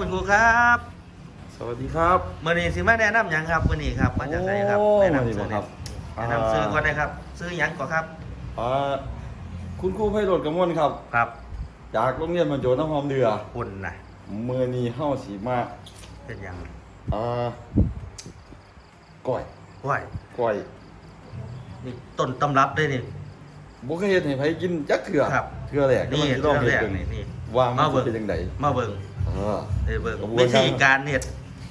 วัสดีครับคุณครูครับสวัสดีครับมื่อนี้สิมาแนะนำหยังครับมื่อนี้ครับมาจากไหนครับโอ้แนะมานำดีซื้อบ่ครับแนะนำซื้อก่อนนะครับซื้อหยังก่อนครับอ่าคุณครูไพโรดกมลครับ ครับจากโรงเรียนบรรโจน้ำหอมเดือคุณนะมือนี้เฮาสีมาเป็นหยังอ่าก้อยว้ายก้อยนี่ต้นตำรับได้นี่ บ่เคยเฮ็ดให้ไผกินจักเทื่อครับ เทื่อแรกนี่กำลังสิลองเทื่เฮ็อดแรกเบิ่งนี่นี่ว่ามันมาเบิ่สิงเป็นจังได๋มาเบิ่ง เออได้เบิ่งกระบวนวิการธีการเฮ็ด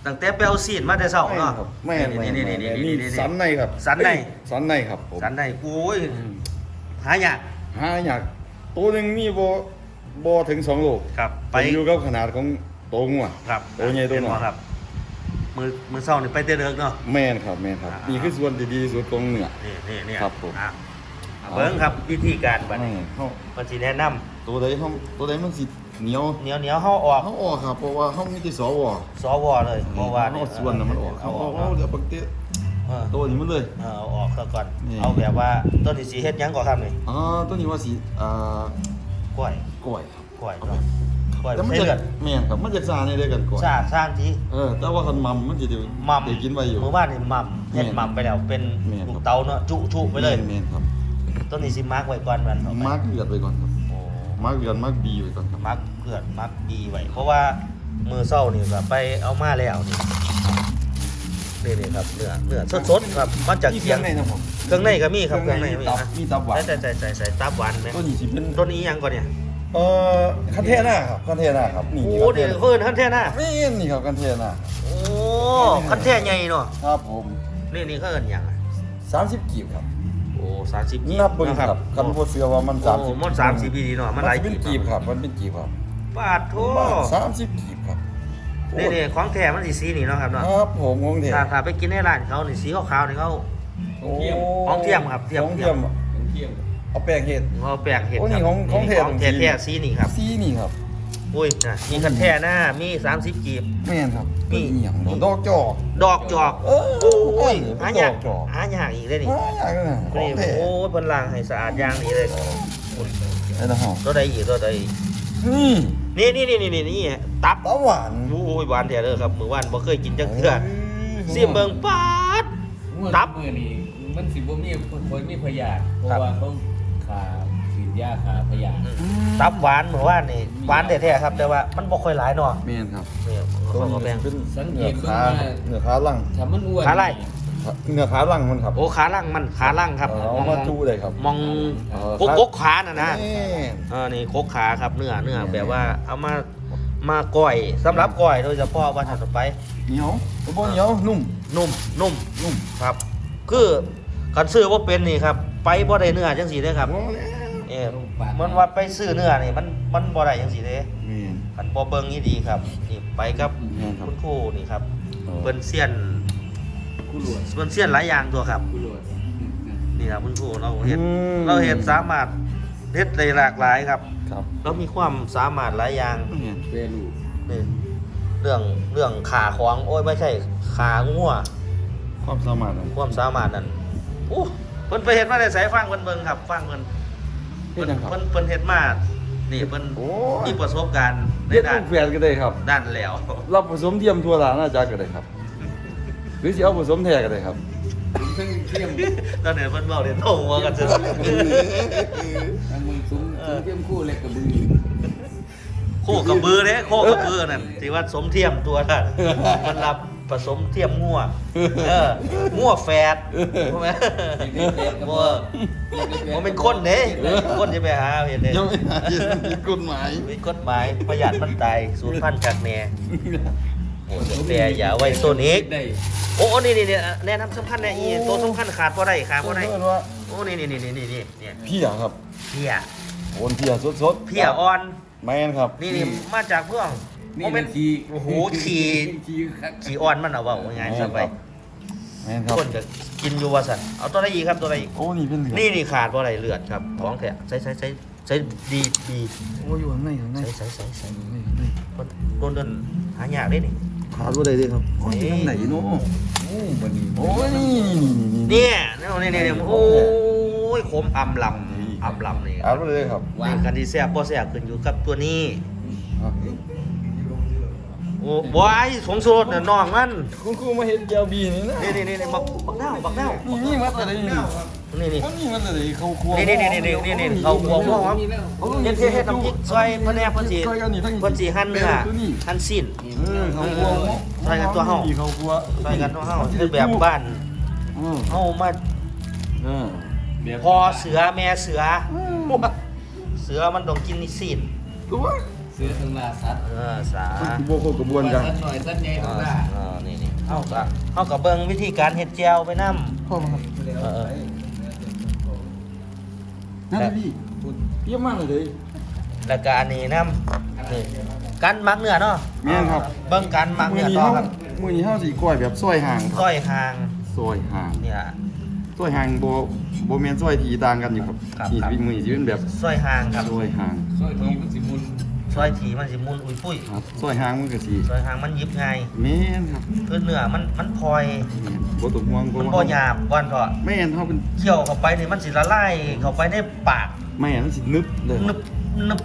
ตั้งแต่ไปเอาซีนมาแต่เช้าแม่นเนาะครับแม่นนี่แม่นนี่แม่นี่นนี่นี่นี่ สันในครับสันใน เอ้ยสันในครับผมสันในโอ้ยอืมหายากหาอยากตัวหนึงมีบ่บ่ถึง2โลครับ ไปไปอยู่กับขนาดของตัวงัวครับตัวใหญ่ตัวน้อยเห็บ่ครับมือมือเช้านี่ไปเตะเด็กเนาะ แม่นครับแม่นครับอ่านี่ นี่คือส่วนที่ดีที่สุดของเนื้อ นี่นี่นี่ครับผม อะเบิ้งครับวิธีการบัดนี้แม่เฮามันสิแนะนำตัวใดเฮาตัวใดมันสิ เหนียวเหนียวเหนียวเฮาออกเฮาออกครับเพราะว่าเฮามีแต่สวสวเลยเพราะว่าเฮาส่วนน่ะมันออกเอาเอาอเอาอกเอาเดี๋ยวบักเตะเออตัวนี้มันเลย เออเอาออกซะก่อน นี่ เอาแบบว่าต้นที่สีเฮ็ดหยังก่อนครับนี่อ่าตัวนี้ว่าสิอ่ากล้วยกล้วยครับกล้วยเนาะกล้วยแต่มันใส่จะเลือดแม่นครับมันจะซ่าในเด้อกันกล้วยซาสร้างทีเออแต่ว่าคันมัมมันสิได้มัมได้กินไว้อยู่ เมื่อวานนี่มัมเฮ็ดแม่นมัมไปแล้วเป็นแม่นครับ ลูกเตาเนาะจุจุไปเลย แม่นๆครับต้นนี้สิมาร์กไว้ก่อนมันเอาไป มาร์กเลือดไว้ก่อนครับโอ้ มาร์กเลือดมาร์กบีไว้ก่อนครับ มักเพื่อนมักดีไว้เพราะว่ามือเศร้านี่ก็ไปเอามาแล้วนี่นี่นี่ครับเนื้อเนื้อสดๆครับมาจากมีเคเคีรื่ยองงในนะผมเครื่องในก็มีครับเครื่องในมีตับอะมีตับหวานใส่ใส่ใส่ใส่ตับหวานไหมตัวนี้สิเป็นต้นนี้ยังก่อนเนี่ยเอ่อคันเทน่าครับคันเทน่าครับนี่โอ้นี่เดี๋ยวเพิ่นขั้นแท่น่ะนี่นี่ครับคันเทน่าโอ้ขั้นแท่ใหญ่เนาะครับผมนี่นี่เขาเอิ้นหยังอะ30กีบครับโอ้สามสิบนับเบิ่งครับคันบ่เชื่อว่ามันโอ้30มันสามสิบปีเนาะมันหลายเป็นกีบครับ มันเป็นกีบครับบาทโทบาท30กีบครับนี่นี่ของแท้มันสีสีนี่เนาะครับเนาะครับผมของเทถ้าถ้าไปกินในร้านเขานี่สีขาวๆนี่เขา โอ้ของเทียมครับเทียม ของเทียมเอาแป้งเฮ็ด เขาแปลงเห็ดโอ้นี่ครับของของแท้ของแท้ของสีแท้สีนี่ครับสีนี่ครับ อุ้ยนะมีคันแท้หน้า มีสามสิบกีบ แม่นครับนี่นี่หยังดอกดอกจอกดอกจอก เออโอ้ยเออหายากดอกจอกหายากอีกเลยนี่อ่าอย่างนั้นน่ะขอนี่งแท้โอ้ยเพิ่นล้างให้สะอาดอย่างนี้เลยไอ้นะฮะตัวใดอีกตัวใดอีกนี่นี่นี่นี่นี่นี่ตับตาหวานโอ้ยหวานแท้เด้อครับมื้อวานบ่เคยกินจักเทื่อซิมเบิ่งปาด ตัตับบมือนี่มันสิบ่มีบ่มีพยาธิเพราะครับว่าต้องขาฉีด ยาขาพยาธิตับหวานมื้อวานนี่หวานแท้ๆครับ แต่ว่ามันบ่ค่อยหลายเนาะแม่นครับนี่เขาก็แบ่งเป็นสังเกเนื้อตขาเบิ่งว่าเนื้อขาหลังถ้ามันอ้วนขาไหล่เนื้อขาหลังมันครับโอ้ขาล่างมันขาล่างครับเออเอามาจูเลยครับมองเออกกกกขาน่ะนะแม่นเออนี่โคกขาครับเนื้อเนื้อแบบว่าเอามามาก้อยสำหรับก้อยโดยเฉพาะว่าถัดไป เหนียวตัวบ่เหนียวนุ่มนุ่มนุ่มนุ่มครับ คือคันซื้อว่าเป็นนี่ครับ ไปบ่ได้เนื้อจังสีเด้อครับ โอ้แล้ว เออมันว่าไปซื้อเนื้อนี่มันมันบ่ได้จังสีเด้แม่นคันบ่เบิ่งนี่ดีครับนี่ไปกับแม่นครับคุณครูนี่ครับเออเพิ่นเซียนกูหลวดเพิ่นเซียนหลายอย่างตัวครับกูหลวดนี่ครับคุณครูเราเฮ็ดอืมเราเฮ็ดสามารถเฮ็ดได้หลากหลายครับครับเรามีความสามารถหลายอย่างแม่นเปรูนี่เรื่องเรื่องขาของโอ้ยไม่ใช่ขางัวความสามารถนั้นความสามารถนั้นอู้เพิ่นไปเฮ็ดมาได้ใส่ฟังเพิ่นเบิ่งครับ ฟังเพิ่น เฮ็เพิ่ดนจังครับเพิ่นเพิ่นเฮ็ดมานี่เพิ่นโอ้มีประสบการณ์ในเฮ็ดด้าลูนกแฝดก็ได้ครับ ด้านแล้วรับผสมเทียมทั่วหลานอาจารย์ก็ได้ครับ หรือสิเอาผสมแท้ก็ได้ครับ ผมทั้งเทียมตอนนี้เพิ่นเว้าเดี๋ยวโตหัวกันซื่อทั้งมึงซุ้มซุ้มเทียมคู่เล็กกับบือโคกระบือเด้โคกระบือนั่นที่ว่าสมเทียมตัวนั้นมันรับ ผสมเทียมงัวเอองัวแฝดใช่ไหมบ่บ่เป็นคนเด้คนจะไปหาเฮ็ดเด้ยังไม่หาที่ผิดกฎหมายมีกฎหมายประหยัดมันตายสูญพันธุ์จากแน่โอ้แต่อย่าไว้ตัวนี้ได้โอ้นี่นี่นี่แนะนำสำคัญแน่อีตัวสำคัญขาดบ่ได้ขาดบ่ได้เพิ่นว่าโอ้นี่นี่นี่นี่นี่นี่เนี่ยเพียครับเพียโอนเพียสดๆเพียอ่อนแม่นครับ นี่นี่มาจากเพื่อง นี่โมเมมันนขี้โอ้โหขี่ขี้คักขี่อ่อนมันเอาเว่าง่ายๆซะไปแม่นครับคนจะกินอยู่ว่าซั่นเอาตัวใดอีกครับตัวใดอีกโอ้นี่เป็นเหลืองนี่นี่ขาดบ่ได้เลือดครับของแท้ใส่ใส่ใส่ใส่ดีดีโอ้อยู่ข้างในข้างในใส่ใส่ใส่ใส่ข้างในข้างในคนโดนเดินหายากเด้นี่ขาดบ่ได้เด้ครับโอ้ยอยู่ข้างไหนเนาะโอ้บันนี้โอ้ยนี่นี่นี่เนี่ยเนี่ยเนี่ยเนี่ยโอ้ยขมอำลำอำลำนี่ขาดบ่ได้เลยครับนี่กันที่แซ่บบ่แซ่บขึ้นอยู่กับตัวนี้อะ โอ้บอยสงสรน่ะน้องมันคุณครูมาเห็นเจียวบีนี่นะนี่นี่นี่นี่บักบักเน่าบักเน่านี่นี่มันอะไรนี่นี่นี่มันนี่มันอะไรเขาครัวนี่นี่นี่นี่นี่นี่เขาหัวหัวครับเฮ็ดเฮ็ดเฮ็ดน้ำพริกซอยพะแนกเพิ่นสิซอยกันนี่ทั้งเพิ่นสิหั่นเนื้อหั่นสิ้นเออเขาครัวซอยกันตัวเฮาเขาครัวซอยกันตัวเฮาคือแบบบ้านอืมเฮามาเออพอเสือแม่เสือ เสือมันต้องกินนี่สิ้นตัว เสือทั้งลาสัตว์เออสาโบกกระบวนกันสัตว์หน่อยสัตว์ใหญ่เอทั้งอลาเออนี่นี่เฮาก็เฮาก็เบิ่งวิธีการเฮ็ดแจ่วไปนำพ่อมาครับเออนั่นพี่เยี่ยมมากเลยเลยแล้วก็อันนี้นำนี่กันมักเนื้อเนาะแม่นครับ เบิ่งกันมักมืเนื้ออนี้ต่อเฮาครับมือนี้เฮาสิก้อยแบบซอยห่างคซรับอยห่างซอยห่างเนี่ยซอยห่างบ่บ่แม่นซอยทีต่างกันอยู่ครับครับนี่ครับมือนี้สิเป็นแบบซอยห่างครับซอยห่างซอยทีมันสิมุน ซอยถีมันสิมุนอุ้ยปุ้ยครับซอยห่างมันก็สิซอยห่างมันยิบง่ายแม่นครับคือเนื้อมันมันพลอยแม่นบ่ต้องห่วงมันบ่หยาบก่อนเถอะแม่นเฮาเป็นเคี่ยวเข้าไปนี่มันสิละลายเข้าไปในปากแม่นมันสินึบเลยนึบนึบ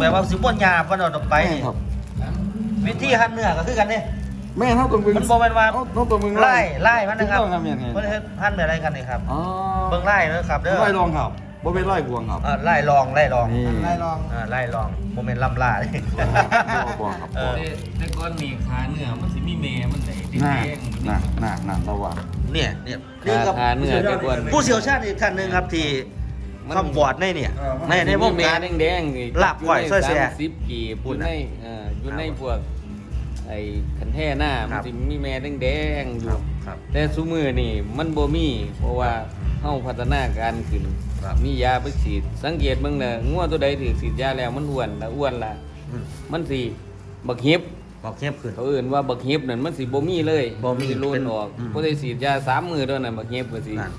แบบว่าสิบ่หยาบก่อนเอาออกไปแม่นนี่ครับวิธีหั่นเนื้อก็คือกันนี่แม่นเฮาต้องเบิ่งมันบ่แม่นว่าเฮเฮาต้องเบิ่งไล่ไล่มันนะครับถูกต้องครับแม่นๆเพิ่นเฮ็ดหั่นแบบอะไรกันนี่ครับอ๋อเบิ่งไล่เด้อครับเด้อไล่ลองครับ บ่เป็นไล่พวงครับเออไล่ลองไล่ลองนี่เออไล่ลองบ่แม่นล่ำล่าเลยบ่บ่ครับเออแต่แต่ก่อนนี่ขาเนื้อมันสิมีแม่มันได้แดน่างๆน่าน่าน่าระวัง เนี่ยเนี่ยนี่ก็ขาเนื้อแต่ก่อน ผู้เชี่ยวชาญอีกท่านหนึงครับที่คำบอดในเนี่ยในในวงแม่การ แดงๆนี่ลาบก้อยซอยแซ่สิบกีบอยู่ในเอ่ออยู่ในพวกไอ้คันแท่หน้าคมัรันบ สิมีแม่แดงๆอคยู่ รับครับ แต่ซุมือนี่มันบ่มีเพราะว่าเฮาพัฒนาการขึ้น ครับ มียาไปฉีด สังเกตเบิ่งเด้องัวตัวใดที่ฉีดยาแล้วมันอ้วนแล้วอ้วนละอืมมันสิบักเห็บ บอกเข้มขึ้น เขาเอื่นว่าบักเห็บนั่นมันสิบ่มีเลยบ่มีนสิรูเป็นนออกอืมบ่ได้ฉีดยาสามมือเท่านั้นบักเห็บก็สินั่น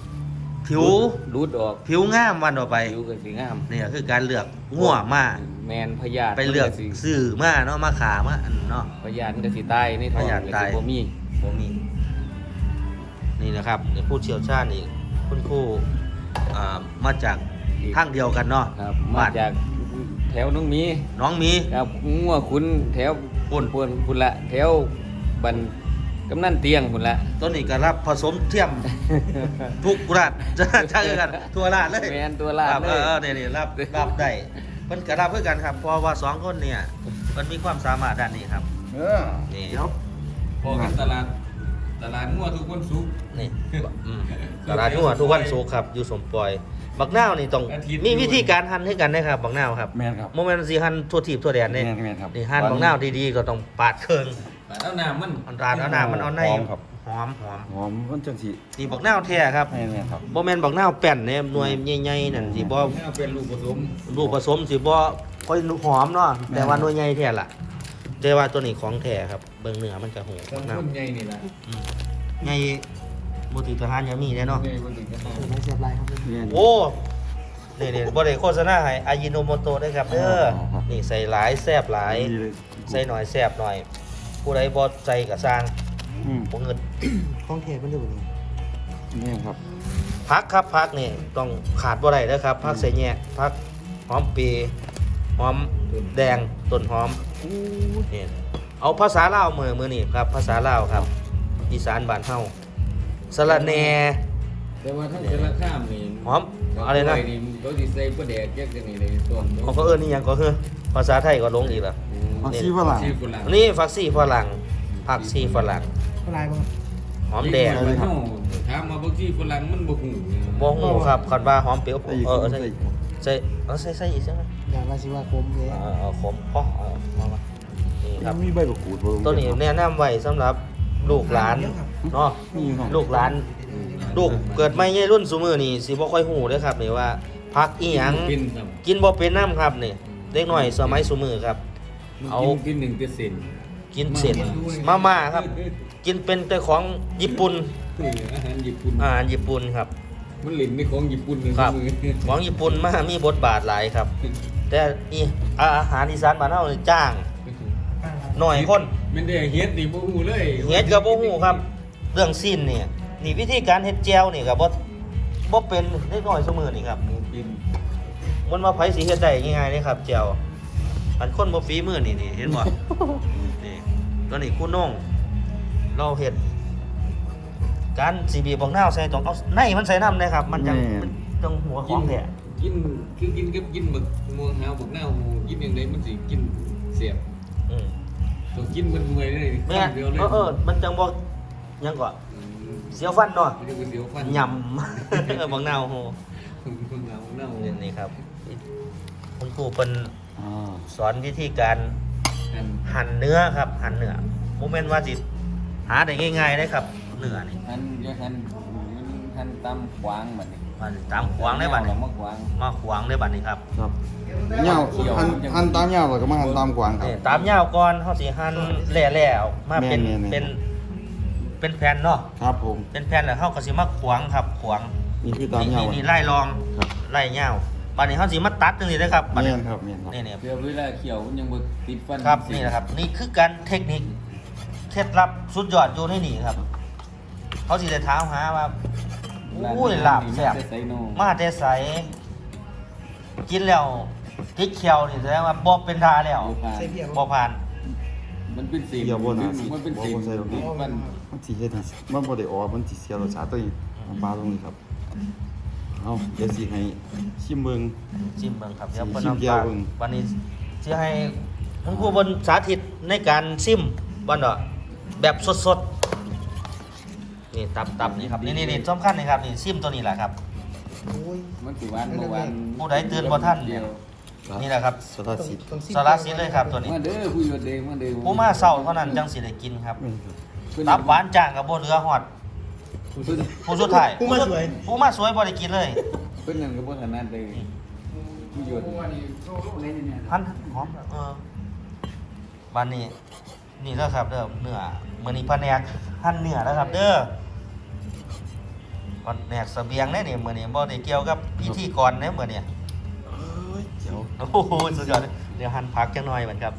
ผิว รูดออกผิวงามวันต่อไป ผิวก็สิงามเนี่ยคือการเลือกงัวมาแมนพยาธิไปเลือกมันสิซื้อมาเนาะมาขามาอันเนาะ พยาธิมันก็สิตายในท้องพยาธิก็ตาสิยบ่มีบ่มี นี่นะครับเดี๋ยวผู้เชี่ยวชาญอีกคุณครู อ่ามาจากทางเดียวกันเนาะครับมาบ้านจากแถวน้องหมีน้องมี ครับงัวขุนแถวปุ่นปุ่นพุ่นละแถวบันกำนันเตียงพุ่นละต้นนี้ก็รับผสมเทียม ทุกราชจะใช่กันทั่วราชเลยแม่นตัวลาดครับเลเอย อเนี่ยนี่รับรับได้เพิ่นก็รับเพื่อกันครับเพราะว่าสองคนเนี่ยเพิ่นมีความสามารถด้านนี้ครับ เออนี่ เดี๋ยว พอกันตลาด ตลาดงัวทุกวันศุกร์ นี่อืมตลาดนัวทุกวันศุกร์ครับ อยู่สมปอย บักนาวนี่ต้องอาทิตย์ มีวิธีการหั่นให้กันนะครับ บักนาวครับแม่นครับโมเมนต์สิหั่นทั่วทีบทั่วแดนนี่แม่นแม่นครับ นี่หั่นบักนาวดีๆก็ต้องปาดเครื่องแต่แล้วน้ำมันอันราดเอาหน้ามันเอาในหอมครับ หอมหอมหอมมันจังสินี่บักนาวแท้ครับแม่นแม่นครับ โมเมนต์บักนาวแป้นเนี่ยหน่วยใหญ่ๆนั่นสิบ่ให้เอาเป็นลูกผสมลูกผสมสิบ่ค่อยหอมเนาะแต่ว่าหน่วยใหญ่แท้ล่ะแต่ว่าตัวนี้ของแท้ครับ เบิ่งเนื้อมันก็หูต้บันกนาวต้นใหญ่นี่ล่ะอืมใหญ่บ่ติทหารยังมีแน่เนาะใหญ่กว่าถึงจะเอาแม่นโอ้นี่นี่บ่ได้โฆษณาให้อายิโนโมโตะด้วยครับเด้ออ๋อครับนี่ใส่หลายแซ่บหลายดีเลยใส่หน่อยแซ่บหน่อย ผู้ใดบ่ใส่ก็สร้างอืมบ่เงินของเทมันอยู่นี่แม่นครับพักครับพักนี่ต้องขาดบ่ได้เด้อครับพักใส่แยกพักหอมปีหอมแดงต้นหอมนี่ เอาภาษาลาวมือมือนี่ครับ ภาษาลาวครับ อีสานบ้านเฮาสะระแหน่แต่ว่าทั้งแต่ละข้ามนี่หอมอะไรนะเขาสิเขาสิใส่ปลาแดกแยกกันนี่เลยต้นของเขาเอิ้นนี่หยังก็คือภาษาไทยก็ลงอีกแล้วผักชีฝรั่ง ชีฝรั่งนี่ฟักซี่ฝรั่งผักซี่ฝรั่งเท่าไหรบ้างหอมแดงเฮาถามมาบางทีฝรั่งมันบ่ฮู้บ่ฮู้ครับคันว่าหอมเปรี้ยวใส่อีกเออใส่ใส่อีกใส่เอาใส่ใส่อีกใช่ไหมอย่างราชิวาคมเลย เออเอาขมพอเอาเอามานี่ ครับ มีใบมะกรูดบ่ตัวนี้แนะนำไว้สำหรับลูกหลานเนาะมีครับลูกหลาน ลูกเกิดไม่ใช่รุ่นซุมื้อนี่สิบ่ค่อยฮู้เด้อครับนี่ว่าผักอีหยังกินครับกินบ่เป็นน้ำครับนี่เด็กน้อยสมัยซุมื้อครับ เอา กินหนึ่งเปอร์เซ็นต์กินเสร็จมาม่าครับ กินเป็นแต่ของญี่ปุ่นอาหารญี่ปุ่นอาหารญี่ปุ่นครับ มันหลินในของญี่ปุ่นเลยครับมือของญี่ปุ่นมามีบทบาทหลายครับ แต่อีอาหารอีสานบ้านเฮานี่จ้าง หน่อยคนมันได้เฮ็ดนี่บ่ฮู้เลยเฮ็ดก็บ่ฮู้ครับ เรื่องสิ้นเนี่ยนี่วิธีการเฮ็ดแจวนี่ก็บ่บ่เป็นเล็กน้อยซุมื้อนี่ครับกินมันว่าไผสิเฮ็ดได้ง่ายๆเลยครับแจวอันคนบ่ฝีมือนี่นี่เห็นบ่นี่ตัวนี้คู่น่งเราเห็ดการสีบีบอกหน้าวใส่ต้องเอาในมันใส่น้ำนะครับ มันจะมันต้องหัวของแท้กินคือกินกับกินหมึกม่วงหาวบักหน้าหมูกินอย่างไรมันสิกินเสียบ อืมต้องกินมันเมื่อยเลยแม่นคำเดียวเลยเออเออมันจังบอกยังก่อนเสียวฟันเนาะมันจะเป็นเดียวฟันยำ เออบอกหน้าวโหบักหน้าบักหน้าหมูนี่นี่ครับ คุณครูเป็นอ่าสอนวิธีการอันหั่นเนื้อครับ หั่นเนื้อโมเมนต์ว่าสิหาได้ง่ายๆเลยครับ เนื้อนี่อันเดียวกันมันทันตำขวางบัดนี้ มันตามขวางได้บัดนี้มาขวางมาขวางได้บัดนี้ครับครับเหย้าหันหันตามเหย้าแล้วก็มาหันตามกวางครับ นี่ตามยาวก่อนเขาสิหั่นแหล่ๆออกมาเป็นแม่นๆๆเป็นเป็นแผ่นเนาะครับผม เป็นแผ่นแล้วเขาก็สิมาขวางครับ ขวางนี่คือตามนี่เหย้านี่นี่ไล่รองครับไล่ยาวบัดนี้เขาสิมาตัดตรงนี้เลยครับบัดเมีนี้ยนครับเมียนครับ นี่นี่เดี๋ยวเวลาเคี่ยวมันยังบ่ติดฟันครับนี่นะครับนี่คือการเทคนิคเคล็ดลับสุดยอดอยู่ในนี่ครับ เขาสิได้ถามหาว่า อุ้ยลาบแซ่บใส่โนมาแต่ใสกินแล้วติดเขียวนี่แสดงว่าบ่เป็นทาแล้วใส่เพียงบ่ผ่าน มันเป็นสีเดี๋ยวบ่น่าสิมันเป็นสีบ่บ่ใส่หรอกติดฟันมันสิเฮ็ดให้มันบ่ได้ออกมันสิเสียรสชาติตัวเองน้ำปลาตรงนี้ครับเอาเดี๋ยวสิให้ชิมเบิ่งชิมเบิ่งครับเดี๋ยวชิมเพิ่นชิมน้ำเดียวปลาเบิ่ง วันนี้สิให้คุณครูเพิ่นสาธิตในการซิมบ่เนาะแบบสดๆ นี่ตับตับนี่ครับนี่นี่นี่สำคัญนี่ครับนี่ซิมตัวนี้แหละครับโอ้ยมันสิหวานบ่หวานผู้ใดตื่นบ่ทันเดียวนี่แหละครับสารสิทธิ์ต้องซิมสารสินเลยครับตัวนี้มาเด้อผู้ยศเด้มาเด้อผู้มาเศร้าเท่านั้นจังสิได้กินครับแม่นครับตับหวานจ้างกับบ่เหลือฮอดผู้สุดผู้สุดท้ายผู้มาสวยผู้มาสวยบ่ได้กินเลยเพิ่นนั่นก็บ่ถนัดเลยผู้ยศพันหอมเออบันนี้นี่แล้วครับเด้อเนื้อมื้อนี้แผนกหั่นเนื้อแล้วครับ เด้อ แผนกเสบียงเด้นี่มื้อนี้บ่ได้เกี่ยวกับพิธีกรเด้มื้อนี้เอ้ยเดี๋ยวโอ้โหสุดยอดเลยเดี๋ยวหั่นผักจังหน่อยเหมือนครับ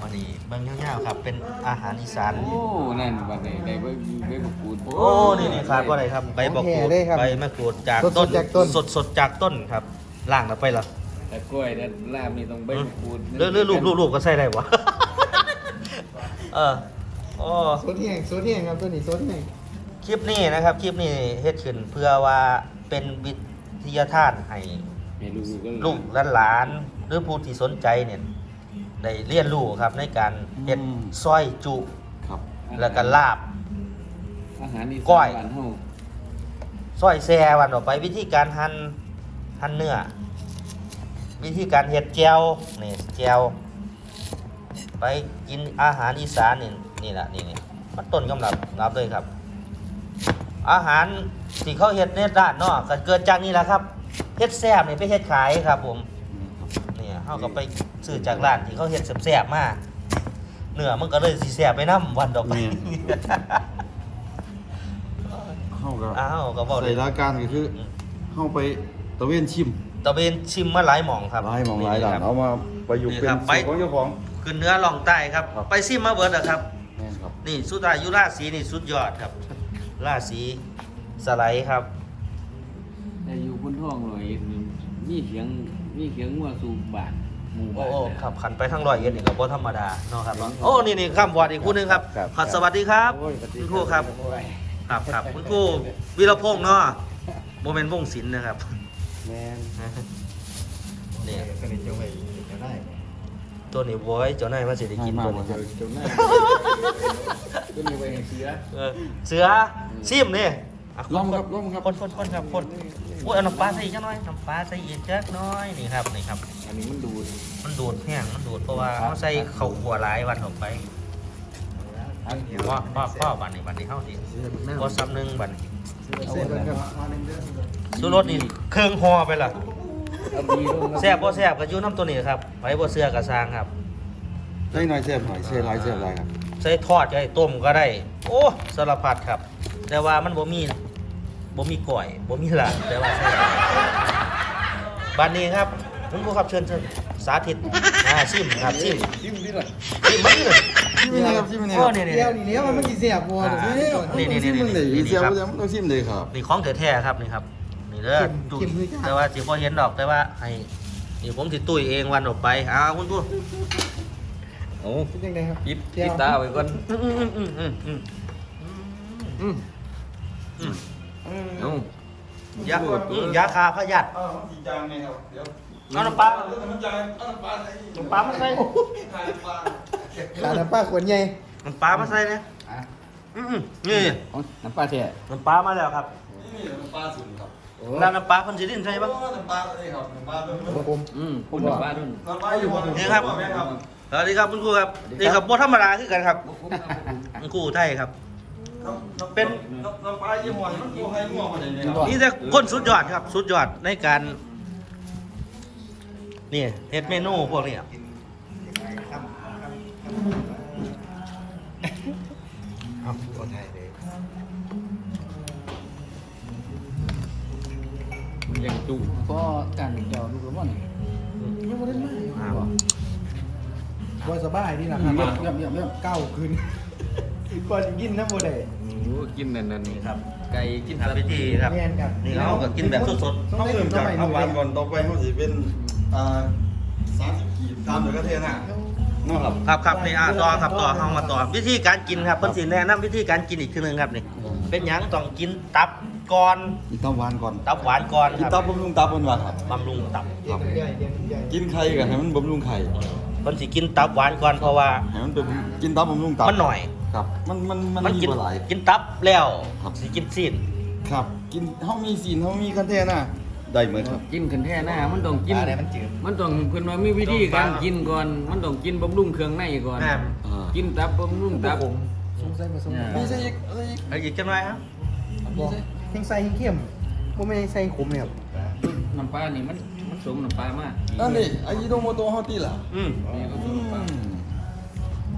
มื้อนี้เบิ่งยาวๆครับ เป็นอาหารอีสานโอ้นั่นบัดนี้ได้ใบใบมะกรูดโอ้นี่นี่ขาดว่าอะไรครับใบบักกรูดใบมะกรูดจากต้นสดๆจากต้นสดสดๆจากต้นครับล่างแล้วไปเหรอแต่กล้วยแต่ลาบนี่ต้องใบมะกรูดเลื่อนเลื่อนรูปรูปรูปก็ใส่ได้วะเออโอ้โซดแห้งโซดแห้งครับตัวนี้โซดแห้ง คลิปนี้นะครับ คลิปนี้เฮ็ดขึ้นเพื่อว่าเป็นวิทยาทานให้ให้ลูกๆก็ลูกและหลานหรือผู้ที่สนใจเนี่ยได้เรียนรู้ครับในการเฮ็ดซอยจุครับแล้วก็ลาบ อาหารนี่ก้อย บ้านเฮาซอยแซ่วันออกไปวิธีการหั่นหั่นเนื้อ วิธีการเห็ดแจวนี่แจวไปกินอาหารอีสานนี่นี่แหละนี่นี่มันต้นกำลับรับเลยครับ อาหารที่เขาเห็ดในร้านเนาะก็เกิดจากนี่แหละครับเฮ็ดแซ่บนี่ไปเฮ็ดขายครับ ผมเนี่ยเขาก็ไปซื้อจากร้านที่เขาเฮ็ดแซ่บๆมาเนื้อมันก็เลยสิแซ่บไปน้ำวันต่อไปเฮาก็อ้าวก็บอกเลใส่ยรายการก็คือเฮาไปตะเวนชิมตะเวนชิมมาหลายหม่องครับหลายหมองหลายด่านครับเอามาประยุกต์นี่เป็นครับไปสูตรของเจ้าของขึ้นเนื้อลองใต้ครับครับ ไปซิมมาเบิร์ดอะครับแม่นครับนี่สุดท้ายอยุราศีนี่สุดยอดครับ ราศีสไลด์ครับ แต่อยู่บนท้องหน่อยมีเสียงมีเสียงงัวสูบบ้านหมู่โอ้บ้านโอ้นะครับขันไปทั้งร้อยเอ็ดนี่ก็บ่ธรรมดาเนาะครับเนาะโอ้นี่นี่ข้ามวอดอีกคู่หนึงครับครับ ขอสวัสดีครับคุณครูครับครับครับคุณครูวีรพงษ์เนาะโมเมนต์วงศิลป์นะครับ แมนนี่สนิทจังเลยจะได้ตัวนี้บอยเจ้านายมาสิได้กินตัวนี้ครับจ นหน้าก็มีไว้ให้เสือเออเสือซิมนี่ะลองครับลองครับ คนคนคนครับคนโอ้ยเอาน้ำปลาใส่อีกจักหน่อยน้ำปลาใส่อีกจักหน้อยนี่ครับนี่ครับ อันนี้มันดูดมันดูดแห้งมันดูดเพราะว่าเขาใส่ข้าวหัวหลายวันออกไปทั้งพ่อพ่อพ่อบันนี้บันนี้เฮาสิบ่ซ้ำหนึงบัดนี้เส้นกันครับสุรสนี่เครื่องห่อไปล่ะเอาดีลงแซ่บบ่แซ่บก็อยู่น้ำตัวนี้ครับไผบ่เชื่อก็สร้างครับได้หน่อยแซ่บหน่อยแซ่บหลายแซ่บหลายครับใส่ทอดก็ได้ต้มก็ได้ โอ้สารพัดครับ แต่ว่ามันบ่มีบ่มีก่อยบ่มีหลานแต่ว่าใส่ได้บัดนี้ครับคุณครูครับเชิญเชิญสาธิตอ่าชิมครับชิมชิมดิล่ะชิมมันเลยชิมนี่ครับชิมนี่โอ้ครับนี่นี่เดียวนี่เนี้ยมันไม่กี่เสียบวัวอ่านี่นี่นี่ชิมมันเลยนี่เสียบครับบ่เสียบมันต้องชิมเลยครับนี่ของแท้ๆครับนี่ครับนี่เด้อตุ้ยแต่ว่าสิบ่เห็นดอกแต่ว่าให้นี่ผมสิตุ้ยเองวันออกไปอ้าวคุณครู โอ้เป็นยังไงครับปิดปิดตาไว้ก่อนอืมอืมอืมอืมอืมอืมอืมเอ้ายาอืมยาคาพยาธิอ้าวมันสีจางไงครับเดี๋ยวเอาน้ำปลาเดี๋ยวมันจางเอาน้ำปลาใส่น้ำปลามาใส่ถ่ายปลาขาน้ำป้าขวดใหญ่น้ำปลามาใส่เนี่ยอะอืมอืมนี่เอาน้ำปลาแท้น้ำปลามาแล้วครับนี่น้ำปลาสุดครับแล้วน้ำปลาคนสิดินใช่ปะโอ้น้ำปลาเลยครับน้ำปลาเลยครับผมอืมคุณน้ำปลาด้วยน้ำปลาอยู่บนนี่ครับแม่ครับ สวัสดีครับคุณครูครับนี่ครับโบธรรมดาคือกันครับคุณครูไทยครับ เป็นน้ำน้ำปลายี่ห้อนี้มันกูให้ง่วงมาเลยเนี่ยครับนี่แต่คนสุดยอดครับ สุดยอดในการนี่เฮ็ดเมนูพวกนี้ครับเอาขอไทยเลยมันยังจุก็การเจ้าลูกละม่อนยังไม่ได้มาอ้าว บ่สบายนี่นะครับเยี่ยมเยี่ยมเยี่ยมเยี่ยมเก้าคืนก่อนกินน้ำบ่ได้โอ้กินนั่นนั่นนี่ครับ ไก่กินทำพิธีครับ แม่นครับนี่เราก็กินแบบสดเขาเริ่มจากน้ำหวานก่อนต่อไปเขาสิเป็นอ่าสามสิบขีดตามเดือกระเทศน่ะเนาะครับๆครับครับนี่อะต่อครับต่อเข้ามาต่อวิธีการกินครับเพิ่นสิแนะนำวิธีการกินอีกทีหนึงครับนี่เป็นหยังต้องกินตับก่อนกินตับหวานก่อนตับหวานก่อนกินครับตับบำรุงตับบนว่าครับบำรุงตับเย็นใหญ่เย็นใหญ่กินไข่กันให้มันบำรุงไข่ เพิ่นสิกินตับหวานก่อนเพราะว่า ให้มันเป็นกินตับบำรุงตับมันหน่อย ครับ มันมันมันมันมีกินบ่หลาย กินตับแล้วครับ สิกินซีนครับ กินเฮามีศีลเฮามีคันเทน่ะได้เหมือนครับ กินขันแท้หน้ามันต้องกิน อะไรมันจืด มันต้องเพิ่นว่ามีวิธีการกินก่อน มันต้องกินบำรุงเครื่องในก่อน แม่น อ่า กินตับบำรุงตับสงสัยมาสงสัยมีใส่อีกอะไรอีกเอาอีกจังหน่อยครับบอกแห้งใส่แห้งเข้มบ่แม่นใส่ขมเลยครับ น้ำปลานี่มันมัน สมน้ำปลามากนั่นนี่อายิโนโมโตะเฮาติล่ะอืมนี่ก็สอืมน้ำปลาม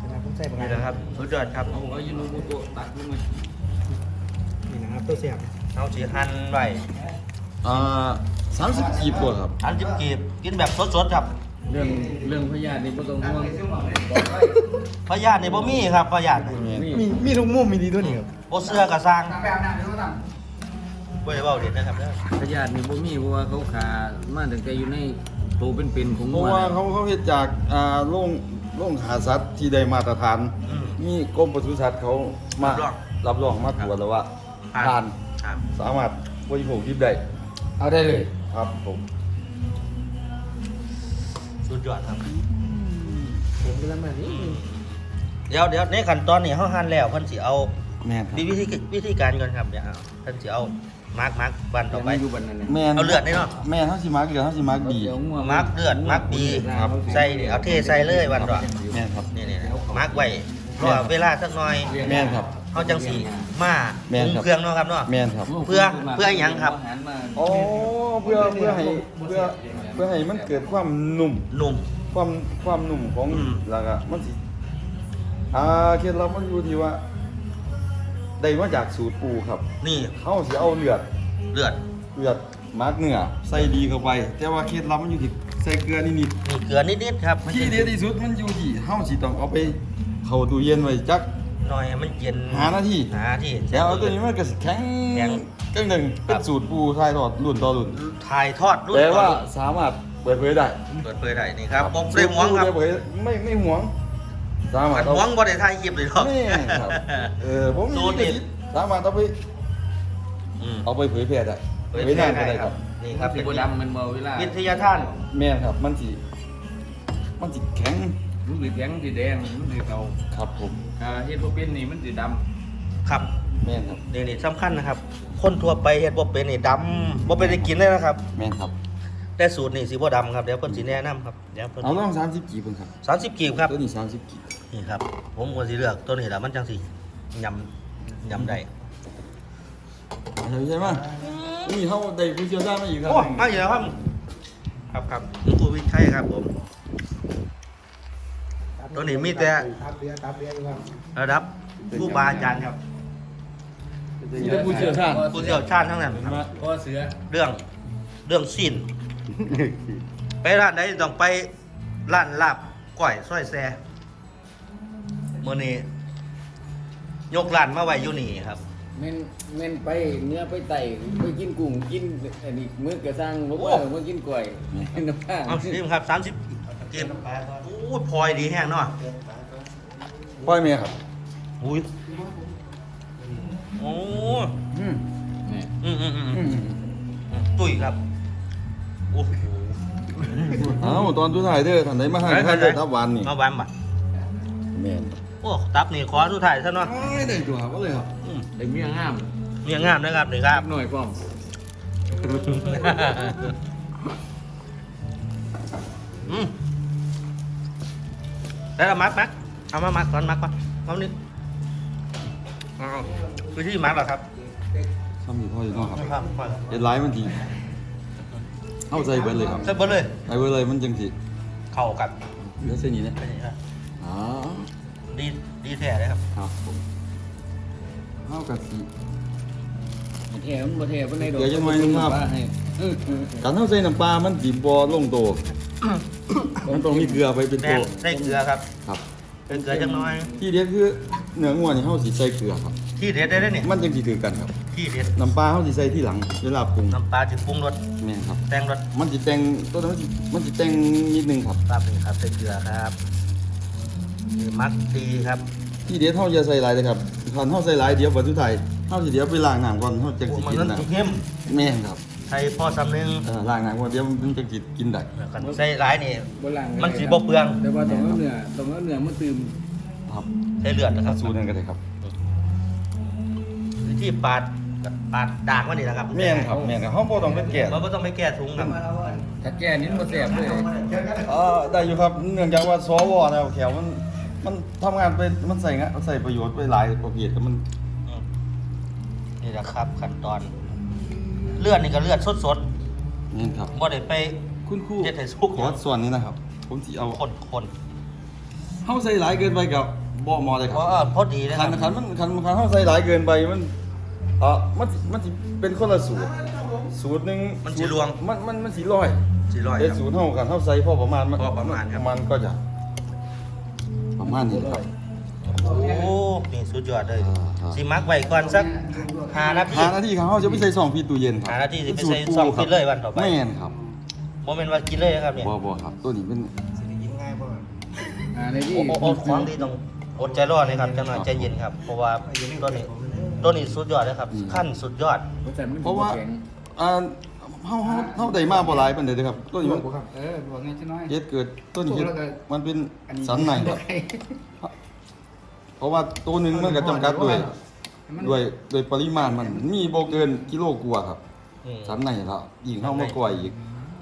ขนาดผมใส่บางนี่แหละครับสุดยอดครับเอาอายุโนโมโตะตักลงมานี่นะครับตัวเสียบเอาสิหั่นไว้อ่า30กีบบ่ครับ หั่นจิบกีบกินแบบสดๆครับเรื่องเรื่องพยาธินี่บ่ต้องห่วงพยาธินี่บ่มีครับพยาธินี่นี่มีมีทุกมุมมีดีตัวนี้ครับบ่เสื้อกระสร้าง บ่ได้เว้าเด็ดนะครับเด้อพยาธินี่บ่มีเพราะว่าเขาขามาตั้งแต่อยู่ในโตเป็นๆของเพงัราะวว่าแล้วเขาเขาเฮ็ดจากอ่าโรงโรงหาสัตว์ที่ได้มาตรฐาน อืม มีกรมปศุสัตว์เขามารับรอง รับรองมาตรวจแล้วว่าผ่านผ่านครับ สามารถบริโภคดิบได้เอาได้เลย ครับผมสุดยอดครับ ผมก็แล้วมานี่เดี๋ยวเดี๋ยวในขั้นตอนนี้เฮาหั่นแล้วเพิ่นสิเอาแม่นครับวิธีวิธีการก่อนครับเดี๋ยวเอาเพิ่นสิเอา มาร์กมาร์กบันต่อไปยังอยู่บันนั้นแหละแม่นเอาเลือดนี่เนาะ แม่นเฮาสิมักเลือดเฮาสิมักดีดี๋ยวงัวมักเลือดมักดีครับ ใส่นี่เอาเทใส่เลยวันต่อแม่นครับ นี่นี่มาร์กไว้รอเวลาสักหน่อยแม่นครับเฮาจังสิมาแม่นปรุงครับเครื่องเนาะครับเนาะ แม่นครับ เพื่อเพื่อหยังครับอาหามาอ๋อเพื่อเพื่อให้เพื่อเพื่อให้มันเกิดความนุ่ม หนุ่ม ความความนุ่มของอืม แล้วก็มันสิอ่าเคล็ดลับมันอยู่ที่ว่า ได้มาจากสูตรปูครับนี่เฮาสิเอาเลือดเลือดเลือดมักเนื้อใส่ดีเข้าไป แต่ว่าเคล็ดลับมันอยู่ที่ใส่เกลือนิดนี่เกลือนิดๆครับๆที่เด็ดที่สุดมันอยู่ที่เฮาสิต้องเอาไปเข้าตู้เย็นไว้จักหน่อยให้มันเย็นหานาทีหาที่แล้วเอาตัวนี้มันก็สิแข็งแข็งจังหนึ่งคเป็รันบสูตรปูทายทอดรุ่นต่อรุ่นถ่ายทอดรุ่นแต่ต่อว่ารุ่นสามารถเปิดเผยได้เปิดเผยได้นี่ครับผมได้หวงครับเปิดเผยไม่ไม่หวง สามารถหวงบ่ได้ถ่ายคลิปเลยหรอกนี่ครับ เออผมมีสูตรนี่ลิขสิทธิ์สามารถเอาไปอืมเอาไปเผยแพร่ได้เผยแพร่ได้ได้ครับ นี่ครับสิเป็นบ่ดำมันบ่เวลาวิทยาทาน แม่นครับ มันสิมันสิแข็งมันสิแข็งสิแดงมันสิเก่าครับผมถ้าเฮ็ดบ่เป็นนี่มันสิดำครับแม่นครับ นี่นี่สำคัญนะครับ คนทั่วไปเฮ็ดบ่เป็นนี่ดำบ่เป็นได้กินเลยนะครับ แม่นครับ แต่สูตรนี่สิบ่ดำครับเดี๋ยวเพิ่นสิแนะนำครับเดี๋ยวเพิ่นเอาลอง30กีบเพิ่นครับ30กีบครับตัวนี้30กีบ นี่ครับ ผมควรสิเลือกตัวนี้แหละมันจังสิยำยำได้ใช่ไหมนี่เฮาได้ผู้เชี่ยวชาญมาอีกครับโอ้มาอยู่แล้วครับ ครับครับคุณครูวิชัยครับผม ตัวนี้มีแต่ทับเรือทับเรืออยู่ครับระดับผู้บาอาจารย์ครับนี่ได้ผู้เชี่ยวชาญผู้เชี่ยวชาญทั้งนั้นครับพ่อเสือเรื่องเรื่องสิ้นไปร้านไหนต้องไปร้านลาบก้อยซอยแซ่ มื้อนี้ยกร้านมาไว้อยู่นี่ครับ แม่นแม่นไปเนื้อไปไต่ไปกินกุ้งกินอันนี้มื้อกระซังบ่โอ้ว่ามากินกล้วยน้ำปลาเอาสิครับ30กินโอ้ยพลอยดีแห้งเนาะเรือปลาปล่อยเมียครับอุ้ยโอ้อืมนี่อืมอืมอืมอือืมมตุ้ยครับโอ้โหเอ้าตอนสุดท้ายเด้อท่านใดมาให้ท่านเด้อทับหวานนี่มาหวานบ่แม่น โอ้ตับนี่ขอสุดท้ายซะเนาะอ้ายได้ตัวก็เลยครับอืมไอ้เมียงามเนี่ยงามนะครับนี่ครับหน่อยป้อมอืมได้แล้วมักมักเอามามักก่อนมักก่อนเอานิดเอาคือที่มักเหรอครับซ้ำอยู่พ่ออยู่เนาะครับครับมาเฮ็ดหลายมันสิเอาใจเบิดเลยครับเส้นเบดเลย ไปเบิดเลยมันจังสิเข้ากันเหลือเส้นนี้นะเป็นอย่างนี้นะอ๋อ ดีดีแท้เลยครับ ครับผมเฮาก็สิแถมบ่แถมบ่ในดอกเดี๋ยวจะมาครับว่าให้เออการเฮาใส่น้ำปลามันสิบ่ลงโตมันต้องมีเกลือไปเป็นแม่โตนใส่เกลือครับครับเป็นเกลือจังน้อย ที่เด็ดคือเนื้องัวนี่เฮาสิใส่เกลือครับ ที่เด็ดได้เลยนี่มันจังสิถือกันครับ ที่เด็ดน้ำปลาเฮาสิใส่ที่หลังเวลาปรุงน้ำปลาจะปรุงรสแม่นครับ แต่งรสมันสิแต่งตัวนั้นมันสิมันสิแต่งนิดนึงครับครับนี่ครับใส่เกลือครับ นี่มักดีครับที่เด็ดเฮาอย่าใส่หลายเลยครับคันเฮาใส่หลายเดี๋ยวบัดสุดท้ายเฮาสิเดี๋ยวไปล้างน้ำก่อนเฮาจังโอ้สิมันกินนั้นนะสิเข้มแม่นครับใส่พ่อสำนึงเออล้างน้ำก่อนเดี๋ยวมันจังสิกินได้กันใส่หลายนี่บ่ล้างมันสิบ่เปลืองแต่ว่าต้องเอาเนื้อต้องเอาเนื้อมาตื่มครับใส่เลือดนะครับสูตรนั้นก็ได้ครับวิธีปาดปาดด่างมันนี่นะครับแม่นครับแม่นครับเฮาบ่ต้องเป็นแกะเราไม่ต้องไปแก้ถุงครับถ้าแก่นี่มันบ่แซ่บเลยเออได้อยู่ครับเนื่องจากว่าสวแล้วแขวมัน มันทำงานไปมันใส่งะใส่ประโยชน์ไปหลายประเภทแต่มันอืมนี่แหละครับขั้นตอน เลือดนี่ก็เลือดสดนี่ครับ ๆบ่ได้ไป คุณครูเฮ็ดให้สุก ขอส่วนนี้นะครับ ผมสิเอาคนคนเฮาใส่หลายเกินไปกับบ่เหมอเลยเพครัราะบว่าพอดีนะคคัรันบคันมันคันคันเฮาใส่หลายเกินไปมันเอ่อมันสิมันสิเป็นคนละสูตร สูตรหนึงมันสิรวงมันมันมันสิลอย สี่ร้อยแต่ครับสูตรเฮากันเฮาใส่พอประมาณมันพอประมาณครับ มันก็จะ ประมาณนี้ครับ โอ้นี่สุดยอดเลยอ่าครับสิมักไว้ก่อนสักห้านาที หานาทีครับเฮาจะไปใส่ซองฟีตู้เย็นครับหานาทีสิไปใส่ซองฟีดเลยวันต่อไป แม่นครับโมเมนต์ว่ากินเลยนะครับเนี่ยบ่บ่ครับ ตัวนี้เป็น อ่าในที่โอ้โอ้โอ้ของดีต้องอดใจรอเลยครับจังหน่อยใจเย็นครับ เพราะว่าตัวนี้ตัวนี้สุดยอดเลยครับขั้นสุดยอดบ่แต่มันเพราะว่าแข็งอ่า เฮาเฮาเฮาได้มาบ่หลายปานใดเด้อครับตัวนี้มันเออบ่ไงจังน้อย เฮ็ดเกิดตัวนี้เฮ็ดแล้วก็ มันเป็นอันนี้สันในครับเพราะว่าตัวหนึงมันก็จำกัดด้วยด้วยด้วยปริมาณมันมีบ่เกินกิโลกว่าครับ อืมสันในแล้วยิ่งเฮามากล้วยอีก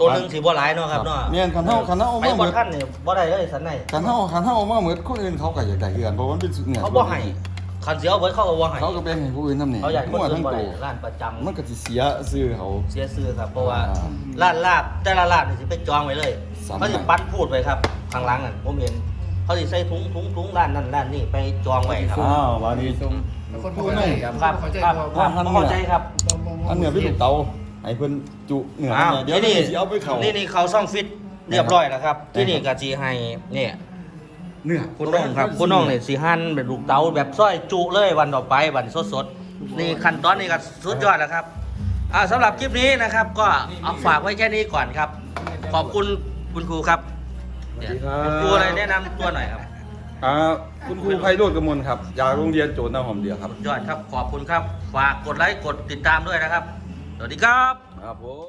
ตัวหนึงสิบ่หลายเนาะครับเนาะแม่นคันเฮาคันเฮาเอาไอ้มาหบ่มดท่านนี่บ่ได้เลยสันใน คันเฮาคันเฮาเอามาหมดคนอื่นเขาก็อยากได้คือกันเพราะว่ามันเป็นเนื้อเขาบ่ให้ คันสิเอาไว้เขาก็บ่ให้เขาก็แบ่งให้ผู้อื่นนำนี่เขาอยากให้คนมั่วอื่ทั้นงบ่โตได้ร้านประจำมันก็สิเสียชื่อเขา เสียซื้อครับเพราะว่าอ่าร้านลาบแต่ละร้านนี่สิไปจองไว้เลยสามเขาสิปัดพูดไว้ครับข้างหลังนั่นผมเห็นเขาสิใส่ถุงถุงถุงร้านนั้นร้านนี้ไปจองไว้ครับอ้าววันนี้ตรงคนพูดหน่อยครับครับครับครับว่าเข้าใจครับ อันเหนือพี่ลูกเตาให้เพิ่นจุเหนืออ้าวเนี่ยเดี๋ยวนี่นี่สิเอาไปเข้านี่นี่เขาซ่องฟิตเรียบร้อยแล้วครับ ที่นี่ก็จีให้เนี่ย เนื้อคุณน้องครับคุณน้องเนี่ยสีหั่นเป็นลูกเต๋าแบบซอยจุเลยวันต่อไปวันสดสดๆนี่ขั้นตอนนี้ก็สุดยอดแล้วครับอ่าสำหรับคลิปนี้นะครับ ก็เอาฝากไว้แค่นี้ก่อนครับ ขอบคุณคุณครูครับเนี่ยคุณครูอะไรแนะนำตัวหน่อยครับอ่าคุณครูไพโรจน์กมลครับ จากโรงเรียนโจทย์นาหอมเดียวครับสุดยอดครับขอบคุณครับ ฝากกดไลค์กดติดตามด้วยนะครับสวัสดีครับ ครับผม